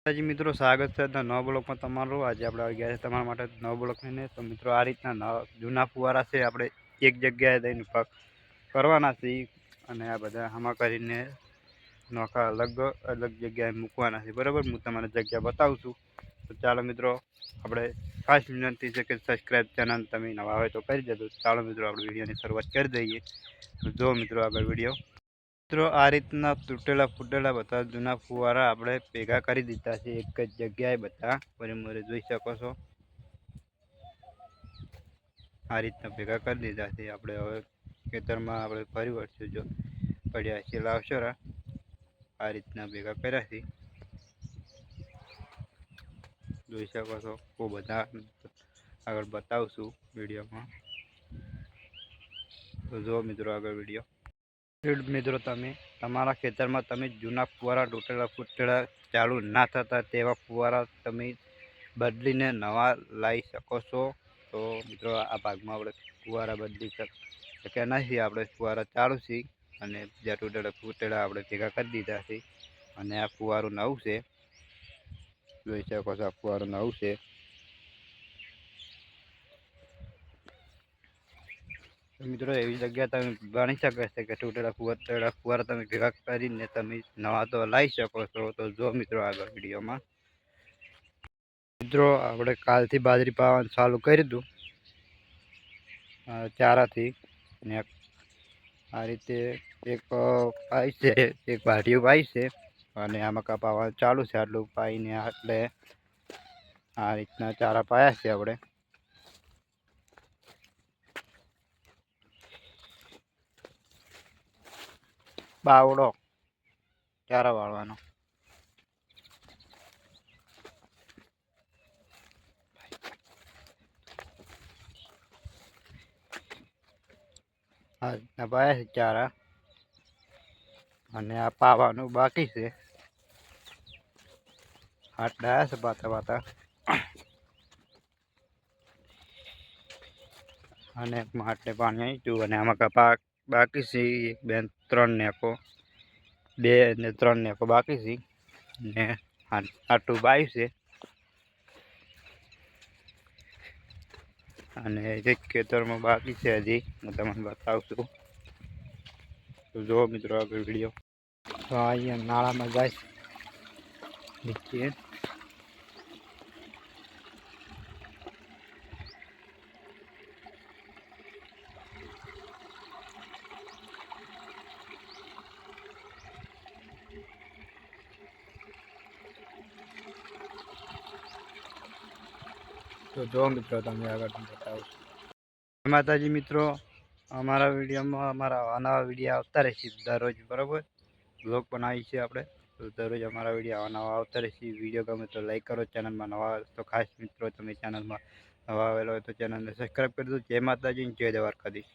માતાજી મિત્રો, સ્વાગત છે નવા બ્લોકમાં તમારું. આજે આપણે આવી ગયા છે તમારા માટે નવા બ્લોક લઈને. તો મિત્રો, આ રીતના જૂના ફુવારા છે, આપણે એક જગ્યાએ દઈને પગ કરવાના છે અને આ બધા આમાં કરીને નોખા અલગ અલગ જગ્યાએ મૂકવાના છે બરાબર? હું તમને જગ્યા બતાવું છું. તો ચાલો મિત્રો, આપણે ખાસ વિનંતી છે કે સબસ્ક્રાઈબ ચેનલ તમે નવા હોય તો કરી દેજો. ચાલો મિત્રો, આપણે વિડીયોની શરૂઆત કરી દઈએ. જો મિત્રો આગળ વીડિયો મિત્રો, આ રીતના તૂટેલા ફૂટેલા બધા જૂના ફુવારા આપણે ભેગા કરી દીધા છે. એક જ જગ્યાએ બધા પરિમરે જોઈ શકો છો. આ રીતના ભેગા કરી દીધા છે. આપણે હવે ખેતરમાં આપણે ફરી વળશું જો પડ્યા છે લાવશો રા આ રીતના ભેગા કર્યા છે. જોઈ શકો છો. બહુ બધા આગળ બતાવશું વિડીયોમાં. તો જો મિત્રો આગળ વીડિયો. ખેડૂત મિત્રો, તમે તમારા ખેતરમાં તમે જૂના ફુવારા તૂટેલા ફૂટેલા ચાલુ ના થતા તેવા ફુવારા તમે બદલીને નવા લાવી શકો છો. તો મિત્રો, આ ભાગમાં આપણે ફુવારા બદલી શક્યા નથી આપણે ફુવારા ચાલુ છે અને જ્યાં તૂટેલા ફૂટેલા આપણે ભેગા કરી દીધા છે. અને આ ફુવારું નવું છે. જોઈ શકો છો, આ ફુવારું નવું છે. મિત્રો, એવી જગ્યા તમે ગણી શકો છો કે તૂટેલા ફુવારા ફુવારા તમે ભેગા કરીને તમે નવા તો લાવી શકો છો. તો જો મિત્રો આગળ વિડીયોમાં. મિત્રો, આપણે કાલથી બાજરી પાવાનું ચાલુ કરી દઉં ચારાથી. ને આ રીતે એક પાઈ છે. એક ભાટીયું પાઈ છે. અને આમાં કપાવવાનું ચાલુ છે. આટલું પાઈને એટલે આ રીતના ચારા પાયા છે આપણે. બાવડો ચારા વાળવાનો. આ રીતના છે ચારા. અને આ પાવાનું બાકી છે. હાથ ડાયા છે પાતા પાતા. અને માટે પાણી આવી અને આમાં કપા બાકી છે એક બે ત્રણ નેકો. બે ને ત્રણ નેકો બાકી છે. ને આટલું બાયું છે. અને જે ખેતરમાં બાકી છે હજી. હું તમને બતાવું છું તો જુઓ મિત્રો આગળ વીડિયો તો અહીંયા નાળામાં જાય. નીચે. તો જો મિત્રો તમને આગળ બતાવું છું. માતાજી મિત્રો. અમારા વિડીયોમાં અમારા આવા વીડિયો આવતા રહેશે દરરોજ, બરાબર? બ્લોગ બનાવી છે આપણે. તો દરરોજ અમારા વીડિયો આવા નવા આવતા રહેશે. વીડિયો ગમે તો લાઈક કરો, ચેનલમાં નવા તો ખાસ મિત્રો તમે ચેનલમાં નવા આવેલો હોય તો ચેનલને સબસ્ક્રાઈબ કરી દો. જય માતાજી જય દ્વારકાધીશ.